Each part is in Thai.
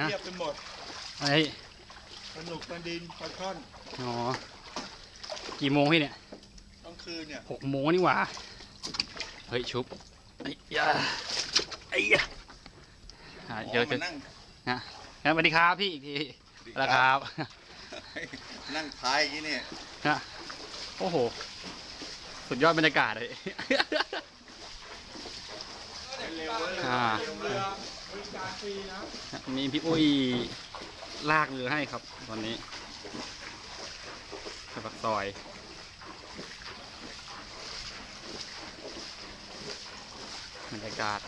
ฮะเทียบไปหมดอะไรสนุกกันดินปลาช่อนอ๋อกี่โมงพี่เนี่ยต้องคืนเนี่ยหกโมงนี่หว่าเฮ้ยชุบไอ้ยาไอ้ยาอ่าเจอเจมาอนั่งนะงั้นสวัสดีครับพี่อีกทีแล้วครับนั่งท้ายอย่างนี้เนี่ยนะโอ้โห สุดยอดบรรยากาศเลยเร็วๆเว้ยอ่าเร็ว มีพี่อุ้ยลากเรือให้ครับ ตอนนี้ไปปักซอยบรรยากาศ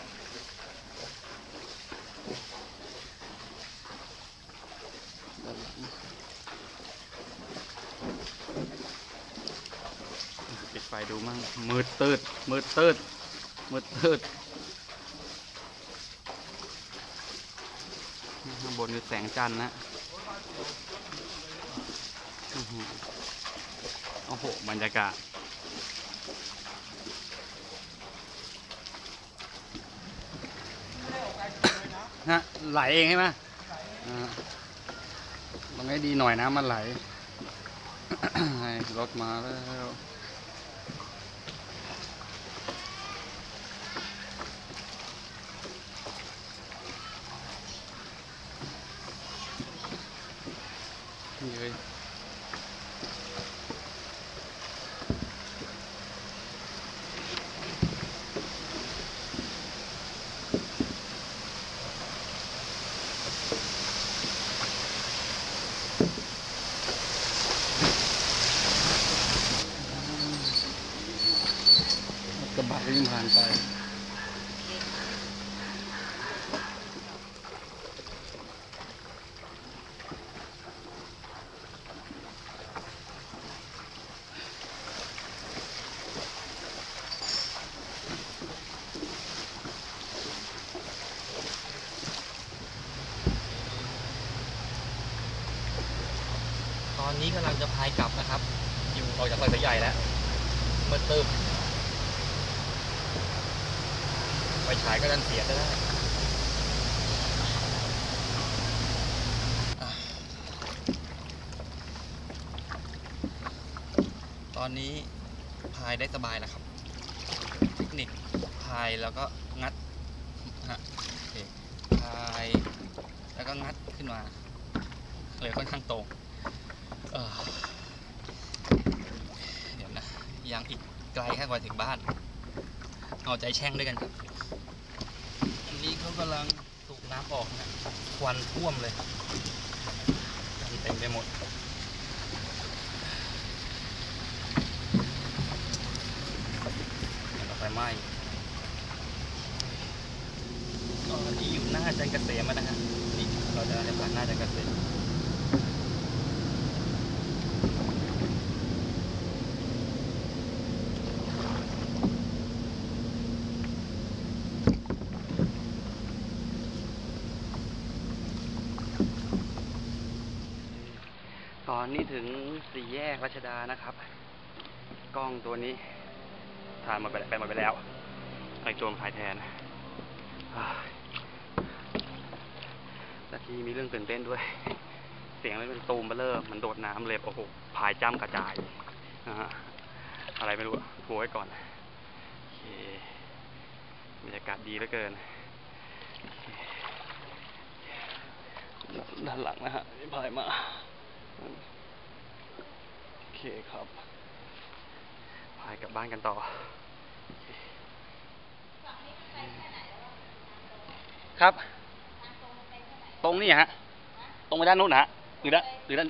ปิดไฟดูมั่งมืดตืดมืดตืดมืดตืดข้าง บนคือแสงจันทร์นะโอ้โห บรรยากาศฮะไหลเองใช่ไหมอ่าต้องให้ดีหน่อยนะมันไหลรถมาแล้ว นี่เลยรถกระบะวิ่งผ่านไป ต อนนี้กำลังจะพายกลับนะครับ อยู่ออกจากซอยสายใหญ่แล้วมื่อเติมไปฉายก็ดันเสียก็ได้ตอนนี้พายได้สบายแล้วครับ เทคนิคพายแล้วก็งัดฮะโอเคพายแล้วก็งัดขึ้นมาเลยค่อนข้างตรง เดี๋ยวนะยังอีกไกลแค่กว่าถึงบ้าน เอาใจแช่งด้วยกันครับ อันนี้เขากำลังสูบน้ำออกนะควันท่วมเลยกันเต็มไปหมดไฟไหม้ตอนนี้อยู่หน้าจันเกษมนะฮะนี่เราจะจะผ่านหน้าจันเกษม ตอนนี้ถึงสี่แยกรัชดานะครับ กล้องตัวนี้ทานมาไปไปหมดไปแล้วไอโจมถ่ายแทนอ่าแต่ที่มีเรื่องตื่นเต้นด้วย เสียงมันเป็นตูมเบลเลอร์มันโดดน้ำเลยโอ้โหพายจ้ำกระจายนะฮะอะไรไม่รู้อะกลัวไว้ก่อนโอเคบรรยากาศดีเหลือเกินด้านหลังนะฮะที่พายมา เคครับ พายกลับบ้านกันต่อ ครับ ตรงนี่ฮะ ตรงไปด้านนู้นฮะ หรือด้านหรือด้าน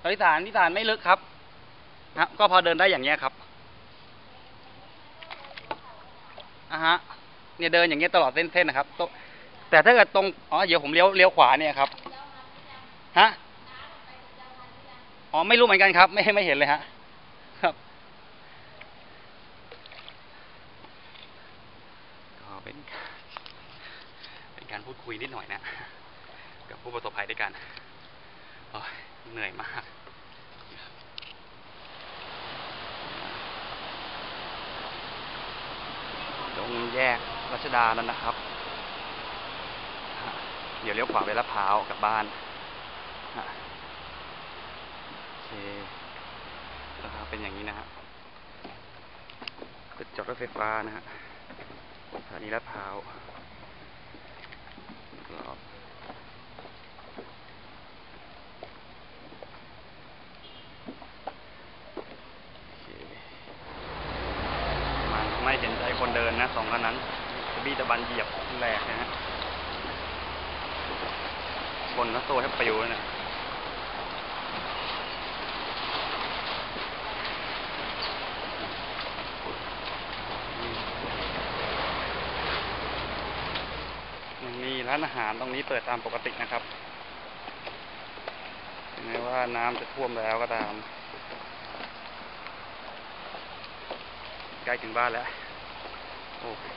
ตอนที่ฐานที่ฐานไม่ลึกครับฮะก็พอเดินได้อย่างเงี้ยครับอะฮะ เนี่ยเดินอย่างเงี้ยตลอดเส้นเส้นะครับ แต่ถ้าเกิดตรง อ๋อ เดี๋ยวผมเลี้ยวเลี้ยวขวาเนี่ยครับ ฮะ อ๋อไม่รู้เหมือนกันครับ ไม่ไม่เห็นเลยฮะครับก็เป็นเป็นการพูดคุยนิดหน่อยนะ กับผู้ประสบภัยด้วยกันเหนื่อยมากตรงแยกรัชดาแล้วนะครับ เดี๋ยวเลี้ยวขวาไปลาดพร้าวกลับบ้านฮะโอเคนะครับ เป็นอย่างนี้นะฮะจุดจอดรถไฟฟ้านะฮะสถานีลาดพร้าวรอบโอเคมันไม่เห็นใจคนเดินนะสองคันนั้นบี้ตะบันเหยียบแหลกนะฮะคนทั้งตัวแทบปลิวเลยนะยังมี ร้านอาหารตรงนี้เปิดตามปกตินะครับไม่ว่าน้ำจะท่วมแล้วก็ตาม ใกล้ถึงบ้านแล้ว โอ้